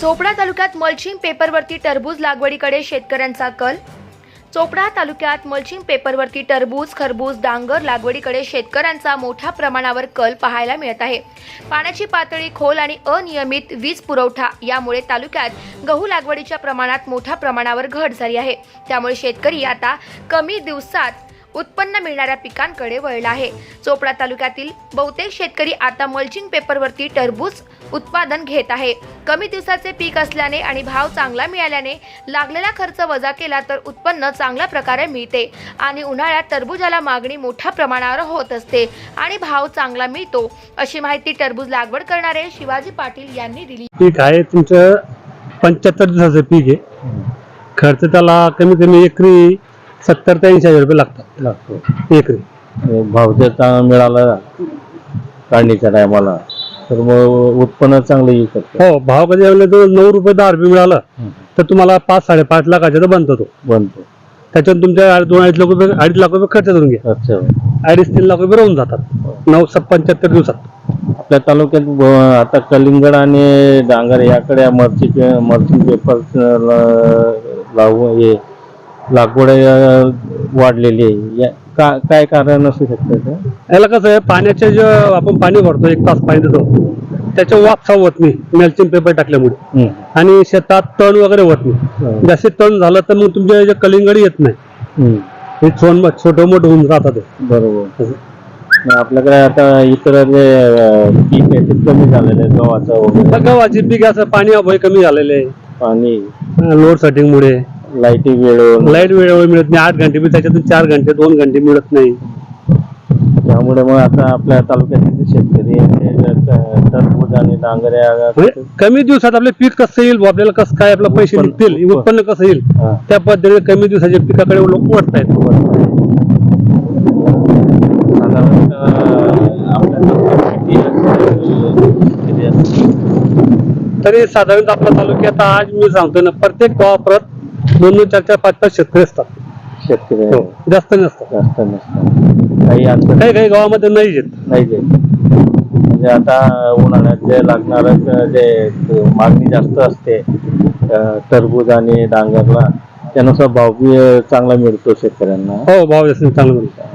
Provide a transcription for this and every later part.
चोपडा तालुक्यात मल्चिंग पेपरवरती टरबूज लागवडीकडे शेतकऱ्यांचा कल. चोपडा तालुक्यात मल्चिंग पेपरवरती टरबूज खरबूज डांगर लागवडीकडे शेतकऱ्यांचा मोठ्या प्रमाणावर कल पाहायला मिळत आहे. पाण्याची पातळी खोल आणि अनियमित वीज पुरवठा यामुळे तालुक्यात गहू लागवडीच्या प्रमाणात मोठ्या प्रमाणावर घट झाली आहे. त्यामुळे शेतकरी आता कमी दिवसात उत्पन्न मिळणाऱ्या पिकांकडे वळला आहे. चोपडा तालुक्यातील बहुतेक शेतकरी आता मल्चिंग पेपरवरती टरबूज उत्पादन घेत आहे. कमी दिवसाचे पीक असल्याने आणि भाव चांगला मिळाल्याने लागलेला खर्च वजा केला तर उत्पन्न चांगल्या प्रकारे मिळते. आणि उन्हाळ्यात टरबूजाला मागणी मोठ्या प्रमाणावर होत असते आणि भाव चांगला मिळतो. अशी माहिती टरबूज लागवड करणारे शिवाजी पाटील यांनी दिली. पीक आहे तुमचं पंच्याहत्तर दिवसाचं पीक आहे. खर्च त्याला कमी कमी एकरी सत्तर ते ऐंशी हजार रुपये लागतात. लागतो. एकरी. भाव जर चांगला मिळाला काढणीच्या टायमाला तर मग उत्पन्न चांगलं येऊ शकतं. हो भाव कधी आले तो नऊ रुपये दहा रुपये मिळालं तर तुम्हाला पाच साडेपाच लाखाचा तर बनतो तो. बनतो. त्याच्यात तुमच्या दोन अडीच लाख रुपये अडीच लाख रुपये खर्च करून घ्या. अच्छा. अडीच तीन लाख रुपये राहून जातात. नऊ स पंच्याहत्तर दिवसात. आपल्या तालुक्यात ब- आता कलिंगड आणि डांगर याकडे मर्ची मर्चिंग पेपर लावू हे लागवड वाढलेली आहे. या- का काय कारण असू शकतं ते? याला कसं आहे पाण्याचे जे आपण पाणी भरतो एक तास पाणी देतो. त्याच्या वापसा होत नाही मेल्चिंग पेपर टाकल्यामुळे. हम्म. आणि शेतात तण वगैरे होत नाही. हं. जास्त तण झालं तर मग तुमच्या जे कलिंगड येत नाही. हम्म. हे छोट छोटं मोठं होऊन राहतात ते. बरोबर. मग आपल्याकडे आता इतर जे अं, पीक आहे ते कमी झालेलं आहे गव्हाचं वगैरे. तर गव्हाची पीक असं पाणी अभावी कमी झालेले पाणी. लोड सेटिंग मुळे. लाईटी वेळेवर लाइट वेळेवर मिळत नाही आठ घंटे बी त्याच्यातून चार घंटे दोन घंटे मिळत नाही त्यामुळे मग आता आपल्या तालुक्यातील जे शेतकरी आहे टरबूज आणि डांगऱ्या म्हणजे कमी दिवसात आपले पीक कसं येईल बुवा, आपल्याला कसं काय आपलं पैसे उत्पन्न- निघतील उत्पन्न. उत्पन्न कसं येईल हा. त्या पद्धतीने कमी दिवसाच्या पिकाकडे लोक वळत आहेत साधारणतः आपल्या तालुक्यात किती शेतकरी असतील? तरी साधारणतः आपल्या तालुक्यात आज मी सांगतो ना प्रत्येक गावाप्रत दोन दोन चार चार पाच पाच शेतकरी असतात. शेतकरी हो, जास्त नसतात. जास्त नसतात. काही काही काही गावामध्ये नाही येत. नाही जे म्हणजे आता उन्हाळ्यात जे लागणार जे मागणी जास्त असते अं, टरबूज आणि डांगरला त्यानुसार भाव बी चांगला मिळतो शेतकऱ्यांना. हो भाव जास्त चांगलं मिळतं.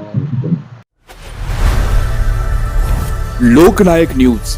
लोकनायक न्यूज.